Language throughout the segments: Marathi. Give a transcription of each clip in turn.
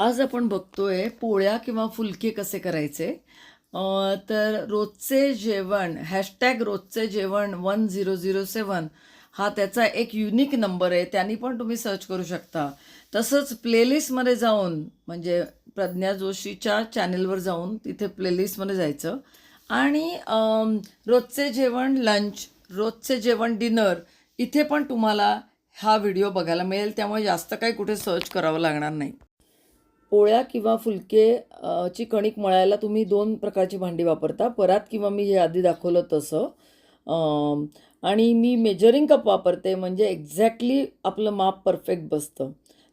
आज आपण बघतोय पोळ्या किंवा फुलके कसे करायचे? तर रोजचे जेवण हॅशटॅग रोजचे जेवण वन झिरो झिरो सेवन हा त्याचा एक युनिक नंबर आहे. त्यांनी पण तुम्ही सर्च करू शकता. तसंच प्लेलिस्टमध्ये जाऊन म्हणजे प्रज्ञा जोशीच्या चॅनेलवर जाऊन तिथे प्लेलिस्टमध्ये जायचं. आणि रोजचे जेवण लंच रोजचे जेवण डिनर इथे पण तुम्हाला हा व्हिडिओ बघायला मिळेल. त्यामुळे जास्त काही कुठे सर्च करावं लागणार नाही. पोळ्या किंवा फुलके ची कणिक मळायला तुम्ही दोन प्रकारची भांडी वापरता. परात किंवा मी हे आधी दाखवलं तसं. आणि मी मेजरिंग कप वापरते म्हणजे एक्झॅक्टली आपलं माप परफेक्ट बसतं.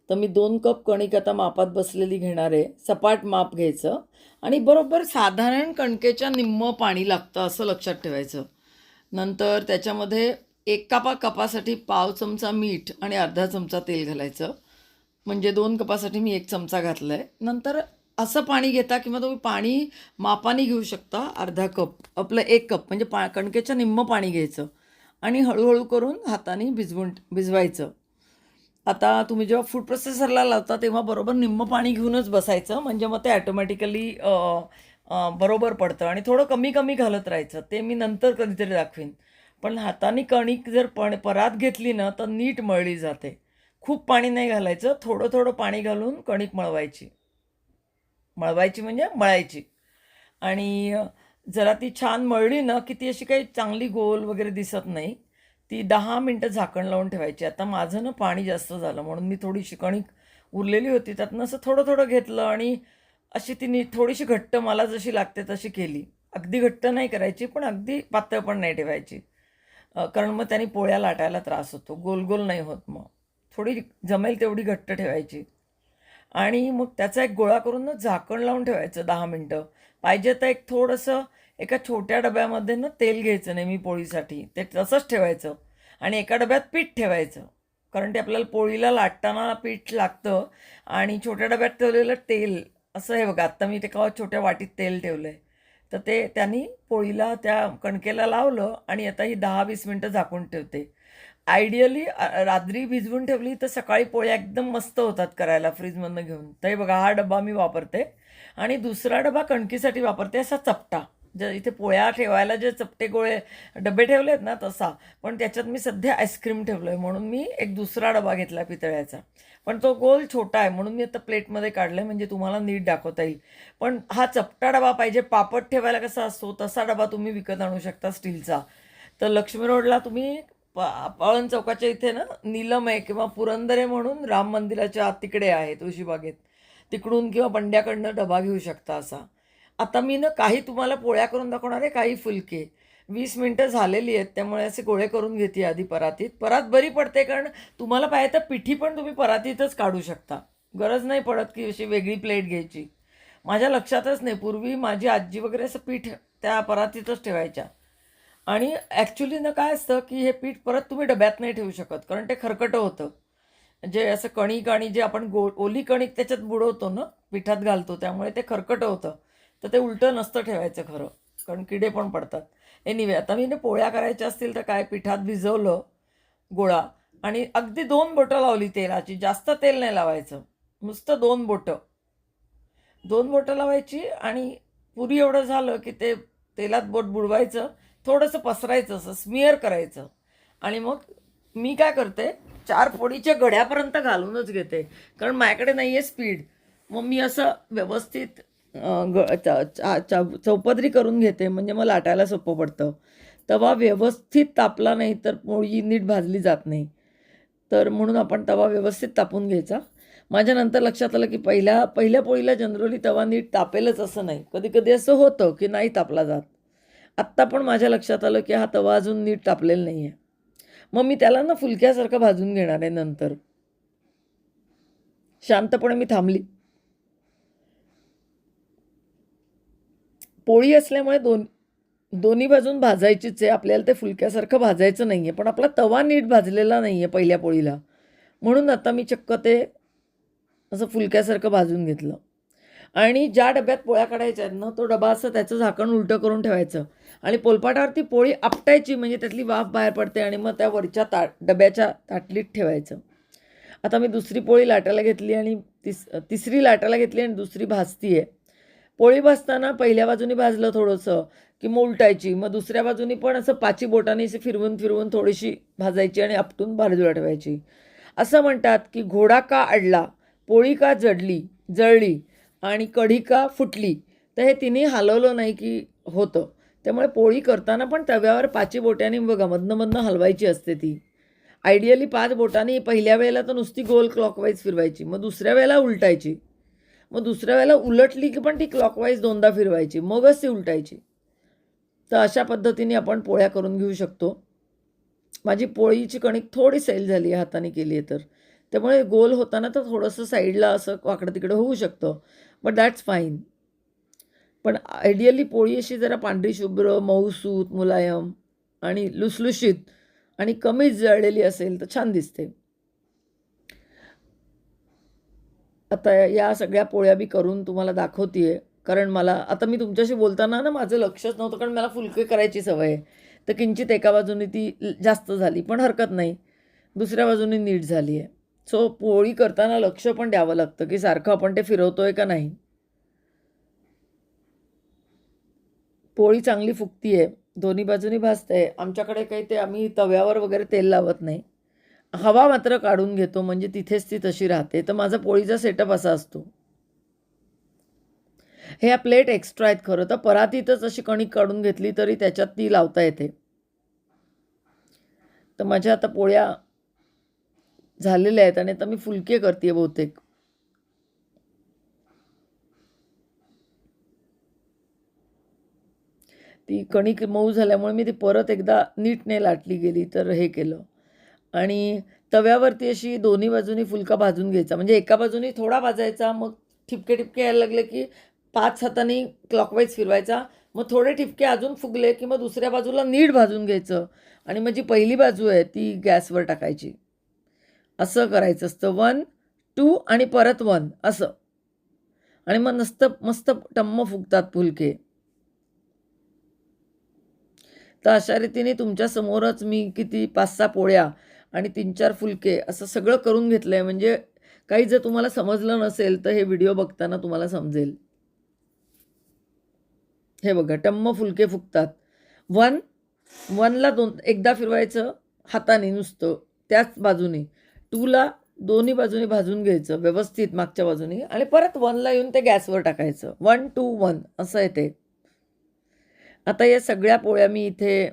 तर मी दोन कप कणिक आता मापात बसलेली घेणार आहे. सपाट माप घ्यायचं. आणि बरोबर साधारण कणकेच्या निम्म पाणी लागतं असं लक्षात ठेवायचं. नंतर त्याच्यामध्ये एक कापा कपासाठी पाव चमचा मीठ आणि अर्धा चमचा तेल घालायचं. म्हणजे दोन कपासाठी मी एक चमचा घातला आहे नंतर असं पाणी घेता किंवा तुम्ही पाणी मापाने घेऊ शकता अर्धा कप. आपलं एक कप म्हणजे पा कणकेच्या निम्म पाणी घ्यायचं आणि हळूहळू करून हाताने भिजवून भिजवायचं. आता तुम्ही जेव्हा फूड प्रोसेसरला लावता तेव्हा बरोबर निम्म पाणी घेऊनच बसायचं. म्हणजे मग ते ॲटोमॅटिकली बरोबर पडतं आणि थोडं कमी कमी घालत राहायचं. ते मी नंतर कधीतरी दाखवीन. पण हाताने कणिक जर पण परात घेतली ना तर नीट मळली जाते. खूप पाणी नाही घालायचं थोडं थोडं पाणी घालून कणिक मळवायची. मळवायची म्हणजे मळायची. आणि जरा ती छान मळली ना की ती अशी काही चांगली गोल वगैरे दिसत नाही. ती दहा मिनटं झाकण लावून ठेवायची. आता माझं ना पाणी जास्त झालं म्हणून मी थोडीशी कणिक उरलेली होती. त्यातनं असं थोडं थोडं घेतलं आणि अशी तिने थोडीशी घट्ट मला जशी लागते तशी केली. अगदी घट्ट नाही करायची पण अगदी पातळ पण नाही ठेवायची. कारण मग त्याने पोळ्या लाटायला त्रास होतो. गोल गोल नाही होत मग. थोडी जमेल तेवढी घट्ट ठेवायची. आणि मग त्याचा एक गोळा करून ना झाकण लावून ठेवायचं दहा मिनटं. पाहिजे तर एक थोडंसं एका छोट्या डब्यामध्ये ना तेल घ्यायचं नेहमी पोळीसाठी. ते तसंच ठेवायचं. आणि एका डब्यात पीठ ठेवायचं. कारण ते आपल्याला पोळीला लाटताना पीठ लागतं. आणि छोट्या डब्यात ठेवलेलं तेल असं हे बघा आत्ता मी ते का छोट्या वाटीत तेल ठेवलं आहे तर ते त्यांनी पोळीला त्या कणकेला लावलं आणि आता ही दहा वीस मिनटं झाकून ठेवते. आयडियली रात्री भिजवून ठेवली तर सकाळी पोळ्या एकदम मस्त होतात करायला फ्रीजमधनं घेऊन. तर बघा हा डबा मी वापरते. आणि दुसरा डबा कणकीसाठी वापरते असा चपटा. जे इथे पोळ्या ठेवायला जे चपटे गोळे डबे ठेवले आहेत ना तसा. पण त्याच्यात मी सध्या आईस्क्रीम ठेवलं आहे म्हणून मी एक दुसरा डबा घेतला पितळ्याचा. पण तो गोल छोटा आहे. म्हणून मी आता प्लेटमध्ये काढलं आहे म्हणजे तुम्हाला नीट दाखवता येईल. पण हा चपटा डबा पाहिजे. पापड ठेवायला कसा असतो तसा डबा तुम्ही विकत आणू शकता स्टीलचा. तर लक्ष्मी रोडला तुम्ही प पळण चौकाच्या इथे ना नीलम आहे किंवा पुरंदरे म्हणून राम मंदिराच्या आत तिकडे आहे तुळशीबागेत तिकडून किंवा बंड्याकडनं डबा घेऊ शकता असा. आता मी ना काही तुम्हाला पोळ्या करून दाखवणार आहे काही फुलके. वीस मिनटं झालेली आहेत त्यामुळे असे गोळे करून घेते आधी परातीत. परात बरी पडते कारण तुम्हाला पाहिजे तर पिठी पण तुम्ही परातीतच काढू शकता. गरज नाही पडत की अशी वेगळी प्लेट घ्यायची. माझ्या लक्षातच नाही. पूर्वी माझी आजी वगैरे असं पीठ त्या परातीतच ठेवायच्या. आणि ॲक्च्युली ना काय असतं की हे पीठ परत तुम्ही डब्यात नाही ठेवू शकत कारण ते खरकटं होतं. जे असं कणिक आणि जे आपण गो ओली कणिक त्याच्यात बुडवतो ना पिठात घालतो त्यामुळे ते खरकटं होतं. तर ते उलटं नसतं ठेवायचं खरं कारण किडे पण पडतात. एनिवे आता मी ना पोळ्या करायच्या असतील तर काय पिठात भिजवलं गोळा आणि अगदी दोन बोटं लावली तेलाची जास्त तेल नाही लावायचं. नुसतं दोन बोटं. दोन बोटं लावायची आणि पुरी एवढं झालं की ते तेलात बोट बुडवायचं थोडंसं पसरायचं असं स्मिअर करायचं. आणि मग मी काय करते चार फोडीच्या गड्यापर्यंत घालूनच घेते. कारण माझ्याकडे नाही आहे स्पीड मग मी असं व्यवस्थित ग च- चौपदरी करून घेते. म्हणजे मला लाटायला सोपं पडतं. तवा व्यवस्थित तापला नाही तर पोळी नीट भाजली जात नाही. तर म्हणून आपण तवा व्यवस्थित तापून घ्यायचा. माझ्यानंतर लक्षात आलं की पहिल्या पहिल्या पोळीला जनरली तवा नीट तापेलच असं नाही. कधी कधी असं होतं की नाही तापला जात. आत्ता पण माझ्या लक्षात आलं की हा तवा अजून नीट तापलेला नाही आहे मग मी त्याला ना फुलक्यासारखं भाजून घेणार आहे नंतर. शांतपणे मी थांबली. पोळी असल्यामुळे दोन दोन्ही बाजून भाजायचीच आहे. आपल्याला ते फुलक्यासारखं भाजायचं नाही आहे पण आपला तवा नीट भाजलेला नाही आहे पहिल्या पोळीला. म्हणून आता मी चक्क ते असं फुलक्यासारखं भाजून घेतलं. आणि ज्या डब्यात पोळ्या काढायच्या आहेत ना तो डबा असं त्याचं झाकण उलटं करून ठेवायचं. आणि पोलपाटावरती पोळी आपटायची म्हणजे त्यातली वाफ बाहेर पडते आणि मग त्या वरच्या ता डब्याच्या ताटलीत ठेवायचं. आता मी दुसरी पोळी लाटायला घेतली आणि तिस तिसरी लाटायला घेतली आणि दुसरी भाजती आहे पोळी भाजताना पहिल्या बाजूनी भाजलं थोडंसं की मग उलटायची. मग दुसऱ्या बाजूनी पण असं पाची बोटाने अशी फिरवून फिरवून थोडीशी भाजायची आणि आपटून बाजूला ठेवायची. असं म्हणतात की घोडा का अडला पोळी का जडली जळली आणि कढी का फुटली तर हे तिन्ही हलवलं नाही की होतं. त्यामुळे पोळी करताना पण तव्यावर पाची बोट्याने बघा मधनं मधनं हलवायची असते ती. आयडियली पाच बोटांनी पहिल्या वेळेला तर नुसती गोल क्लॉकवाईज फिरवायची मग दुसऱ्या वेळेला उलटायची. मग दुसऱ्या वेळेला उलटली की पण ती क्लॉकवाईज दोनदा फिरवायची मगच ती उलटायची. तर अशा पद्धतीने आपण पोळ्या करून घेऊ शकतो. माझी पोळीची कणिक थोडी सैल झाली आहे हाताने केली आहे तर. त्यामुळे गोल होताना तर थोडंसं साईडला असं वाकडं तिकडं होऊ शकतं बट दॅट्स फाईन पण आयडियली पोळी अशी जरा पांढरी शुभ्र मऊसूत मुलायम आणि लुसलुशीत आणि कमीच जळलेली असेल तर छान दिसते. आता या सगळ्या पोळ्या मी करून तुम्हाला दाखवते कारण मला आता मी तुमच्याशी बोलताना ना माझं लक्षच नव्हतं कारण मला फुलके करायची सवय आहे. तर किंचित एका बाजूने ती ल- जास्त झाली पण हरकत नाही. दुसऱ्या बाजूने नीट झाली आहे सो पोळी करताना लक्ष पण द्यावं लागतं की सारखं आपण ते फिरवतोय का नाही. पोळी चांगली फुगती आहे दोन्ही बाजूनी भाजते आमच्याकडे काही ते आम्ही तव्यावर वगैरे तेल लावत नाही. हवा मात्र काढून घेतो म्हणजे तिथेच ती तशी राहते. तर माझा पोळीचा सेटअप असा असतो. हे या प्लेट एक्स्ट्रा आहेत खरं तर परातीतच अशी कणिक काढून घेतली तरी त्याच्यात ती लावता येते. तर माझ्या आता पोळ्या झालेले आहेत आणि आता मी फुलके करते बहुतेक. ती कणिक मऊ झाल्यामुळे मी ती परत एकदा नीटने लाटली गेली तर हे केलं. आणि तव्यावरती अशी दोन्ही बाजूनी फुलका भाजून घ्यायचा. म्हणजे एका बाजूनी थोडा भाजायचा मग ठिपके ठिपके यायला लागले की पाच हातांनी क्लॉकवाईज फिरवायचा. मग थोडे ठिपके अजून फुगले की मग दुसऱ्या बाजूला नीट भाजून घ्यायचं. आणि मग जी पहिली बाजू आहे ती गॅसवर टाकायची. असं करायचं असतं. वन टू आणि परत वन असं. आणि मग नस्त मस्त टम्म फुगतात फुलके. तर अशा रीतीने तुमच्या समोरच मी किती पाच सहा पोळ्या आणि तीन चार फुलके असं सगळं करून घेतलं आहे म्हणजे काही जर तुम्हाला समजलं नसेल तर हे व्हिडिओ बघताना तुम्हाला समजेल. हे बघा टम्म फुलके फुगतात. वन वनला दोन एकदा फिरवायचं हाताने नुसतं त्याच बाजूने. टूला दोन्ही बाजूने भाजून घ्यायचं व्यवस्थित मागच्या बाजूने. आणि परत वनला येऊन ते गॅसवर टाकायचं. वन टू वन असं येते आता या सगळ्या पोळ्या मी इथे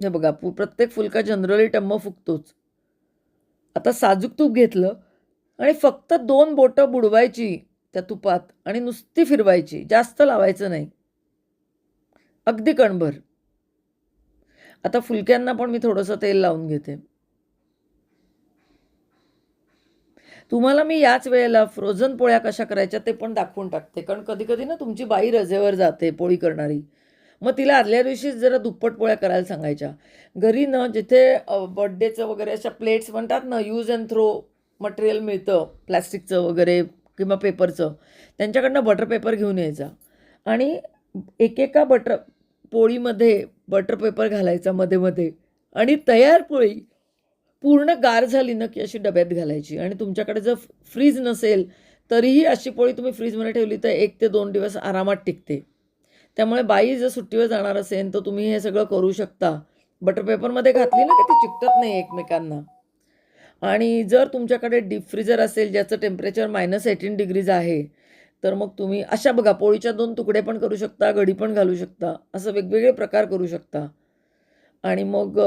हे बघा पु प्रत्येक फुलका जनरली टम्म फुगतोच आता साजूक तूप घेतलं आणि फक्त दोन बोटं बुडवायची त्या तुपात आणि नुसती फिरवायची. जास्त लावायचं नाही. अगदी कणभर. आता फुलक्यांना पण मी थोडंसं तेल लावून घेते. तुम्हाला मी याच वेळेला फ्रोझन पोळ्या कशा करायच्या ते पण दाखवून टाकते. कारण कधी कधी ना तुमची बाई रजेवर जाते पोळी करणारी. मग तिला आदल्या दिवशीच जरा दुप्पट पोळ्या करायला सांगायच्या. घरी ना जिथे बड्डेचं वगैरे अशा प्लेट्स म्हणतात ना यूज अँड थ्रो मटेरियल मिळतं प्लॅस्टिकचं वगैरे किंवा पेपरचं त्यांच्याकडनं बटर पेपर घेऊन यायचा. आणि एकेका बटर पोळीमध्ये बटर पेपर घालायचा मध्ये मध्ये आणि तयार पोळी पूर्ण गार झाली ना की अशी डब्यात घालायची. आणि तुमच्याकडे जर फ्रीज नसेल तरीही अशी पोळी तुम्ही फ्रीजमध्ये ठेवली तर एक ते दोन दिवस आरामात टिकते. त्यामुळे बाई जर सुट्टीवर जाणार असेल तर तुम्ही हे सगळं करू शकता. बटर पेपरमध्ये घातली ना की ती चिकटत नाही एकमेकांना. आणि जर तुमच्याकडे डीप फ्रीजर असेल ज्याचं टेम्परेचर मायनस एटीन डिग्रीज आहे तर मग तुम्ही अशा बघा पोळीच्या दोन तुकडे पण करू शकता घडी पण घालू शकता असं वेगवेगळे प्रकार करू शकता. आणि मग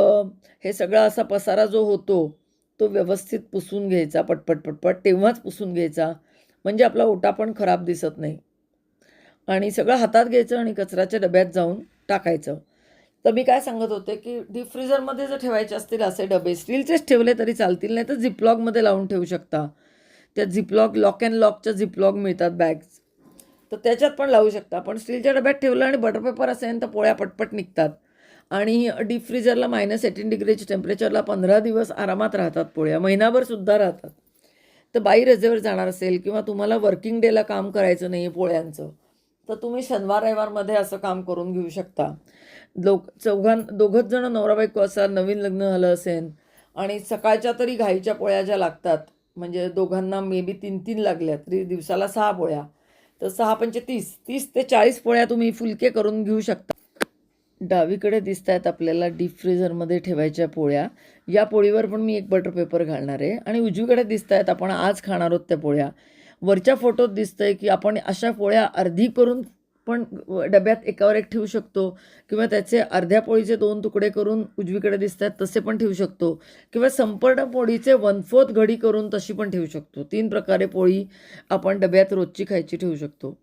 हे सगळा असा पसारा जो होतो तो व्यवस्थित पुसून घ्यायचा पटपट पटपट. तेव्हाच पुसून घ्यायचा. म्हणजे आपला ओटा पण खराब दिसत नाही. आणि सगळं हातात घ्यायचं आणि कचऱ्याच्या डब्यात जाऊन टाकायचं. तर मी काय सांगत होते की डीप फ्रीजरमध्ये जर ठेवायचे असतील असे डबे स्टीलचेच ठेवले तरी चालतील नाही तर झिपलॉगमध्ये लावून ठेवू शकता. त्या झिपलॉग लॉक अँड लॉकच्या झिपलॉग मिळतात बॅग्स. तर त्याच्यात पण लावू शकता. पण स्टीलच्या डब्यात ठेवलं आणि बटर पेपर असेल तर पोळ्या पटपट निघतात. आणि डीप फ्रीजरला मायनस एटीन डिग्रीच्या टेम्परेचरला पंधरा दिवस आरामात राहतात पोळ्या. महिनाभर सुद्धा राहतात. तर बाई रजेवर जाणार असेल किंवा तुम्हाला वर्किंग डेला काम करायचं नाही आहे पोळ्यांचं तर तुम्ही शनिवार रविवारमध्ये असं काम करून घेऊ शकता. लोक चौघां दोघंच जण नवरा बायको असाल नवीन लग्न झालं असेल आणि सकाळच्या तरी घाईच्या पोळ्या ज्या लागतात म्हणजे दोघांना मे बी तीन तीन लागल्या तरी दिवसाला सहा पोळ्या. तर सहा पंचे तीस तीस ते चाळीस पोळ्या तुम्ही फुलके करून घेऊ शकता. डावीकडे दिसत आहेत आपल्याला डीप फ्रीझरमध्ये ठेवायच्या पोळ्या. या पोळीवर पण मी एक बटर पेपर घालणार आहे. आणि उजवीकडे दिसत आहेत आपण आज खाणार आहोत त्या पोळ्या. वरच्या फोटोत दिसतं आहे की आपण अशा पोळ्या अर्धी करून पण डब्यात एकावर एक ठेवू शकतो. किंवा त्याचे अर्ध्या पोळीचे दोन तुकडे करून उजवीकडे दिसत आहेत तसे पण ठेवू शकतो. किंवा संपूर्ण पोळीचे वन फोर्थ घडी करून तशी पण ठेवू शकतो. तीन प्रकारे पोळी आपण डब्यात रोजची खायची ठेवू शकतो.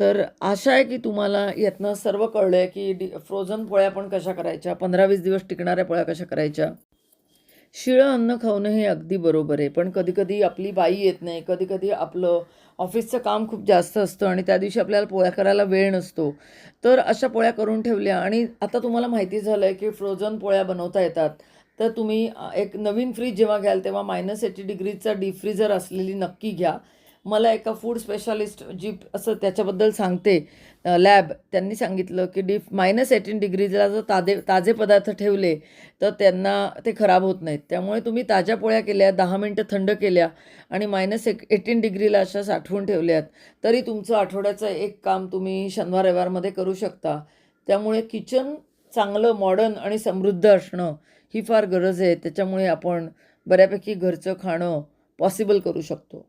तर आशा आहे की तुम्हाला यातनं सर्व कळलं आहे की डी फ्रोझन पोळ्या पण कशा करायच्या? पंधरा वीस दिवस टिकणाऱ्या पोळ्या कशा करायच्या? शिळं अन्न खावणं हे अगदी बरोबर आहे. पण कधीकधी आपली बाई येत नाही. कधीकधी आपलं ऑफिसचं काम खूप जास्त असतं आणि त्या दिवशी आपल्याला पोळ्या करायला वेळ नसतो. तर अशा पोळ्या करून ठेवल्या. आणि आता तुम्हाला माहिती झालं आहे की फ्रोझन पोळ्या बनवता येतात. तर तुम्ही एक नवीन फ्रीज जेव्हा घ्याल तेव्हा मायनस एटी डिग्रीचा डीप फ्रीजर असलेली नक्की घ्या. मला एका फूड स्पेशालिस्ट जी असं त्याच्याबद्दल सांगते लॅब त्यांनी सांगितलं की डीप मायनस एटीन डिग्रीजला जर ताजे ताजे पदार्थ ठेवले तर त्यांना ते खराब होत नाहीत. त्यामुळे तुम्ही ताज्या पोळ्या केल्या दहा मिनटं थंड केल्या आणि मायनस एक एटीन डिग्रीला अशा साठवून ठेवल्यात तरी तुमचं आठवड्याचं एक काम तुम्ही शनिवार रविवारमध्ये करू शकता. त्यामुळे किचन चांगलं मॉडर्न आणि समृद्ध असणं ही फार गरज आहे. त्याच्यामुळे आपण बऱ्यापैकी घरचं खाणं पॉसिबल करू शकतो.